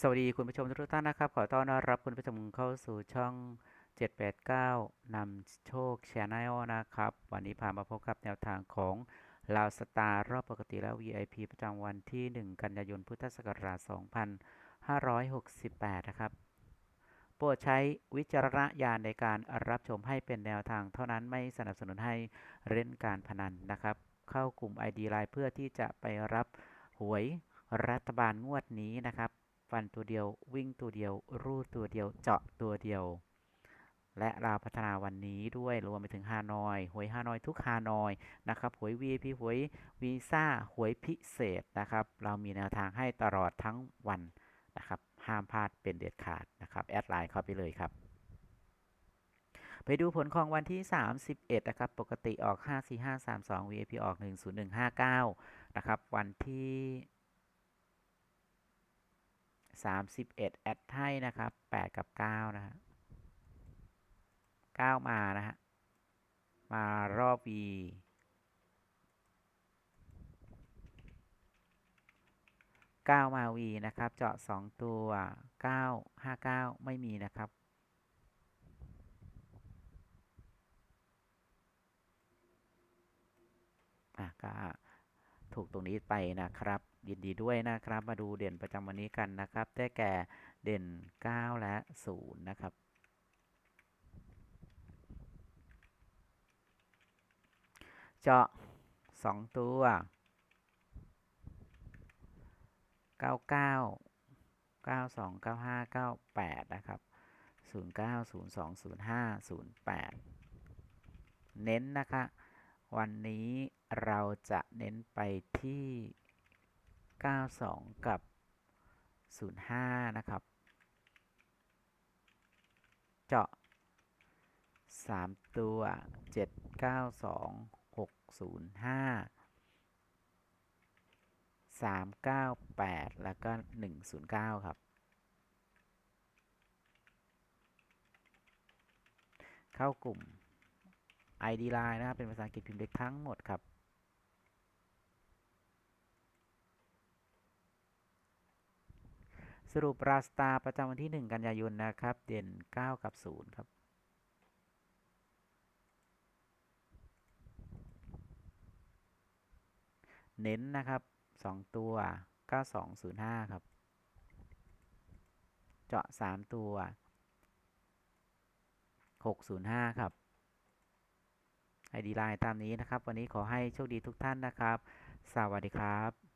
สวัสดีคุณผู้ชมทุกท่านนะครับ ขอต้อนรับคุณผู้ชมเข้าสู่ช่อง 789นำโชคแช n แนลนะครับ วันนี้พามาพบกับแนวทางของลาวสตาร์รอบปกติและ VIP ประจำวันที่ 1 กันยายนพุทธศักราช 2568 นะครับ โปรดใช้วิจารณญาณในการรับชมให้เป็นแนวทางเท่านั้นไม่สนับสนุนให้เล่นการพนันนะครับ เข้ากลุ่ม ID ไลน์เพื่อที่จะไปรับหวยรัฐบาลงวดนี้นะครับ ฟันตัวเดียว วิ่งตัวเดียว รูดตัวเดียว เจาะตัวเดียว และเราพัฒนาวันนี้ด้วยรวมไปถึงฮานอยหวยฮานอยทุกฮานอยนะครับหวย VIP หวยวีซ่าหวยพิเศษนะครับ เรามีแนวทางให้ตลอดทั้งวันนะครับ ห้ามพลาดเป็นเด็ดขาดนะครับ แอดไลน์เข้าไปเลยครับไปดูผลของวันที่ 31 นะครับ ปกติออก 54532 VIP ออก 10159 นะครับ วันที่ 31 แอดให้นะครับ 8 กับ 9 นะฮะ9มานะฮะ มารอบ V 9มา V นะครับ เจาะ 2 ตัว 9 59 ไม่มีนะครับ อะก็ถูกตรงนี้ไปนะครับ ยินดีด้วยนะครับ มาดูเด่นประจำวันนี้กันนะครับได้แก่เด่น 9 และ 0 นะครับ เจาะ 2 ตัว 99 92 95 98 นะครับ 09 02 05 08 เน้นนะคะ วันนี้เราจะเน้นไปที่ 92 กับ 05 นะครับ เจาะ 3 ตัว 792 605 398 แล้วก็ 109 ครับ เข้ากลุ่ม ID Line นะครับ เป็นภาษาอังกฤษพิมพ์เล็กทั้งหมดครับ รุปราสตาประจำวันที่ 1 กันยายนนะครับ เด่น 9 กับ 0 ครับเน้นนะครับ 2 ตัว 9205 ครับ เจาะ 3 ตัว 605 ครับ ID Line ตามนี้นะครับ วันนี้ขอให้โชคดีทุกท่านนะครับ สวัสดีครับ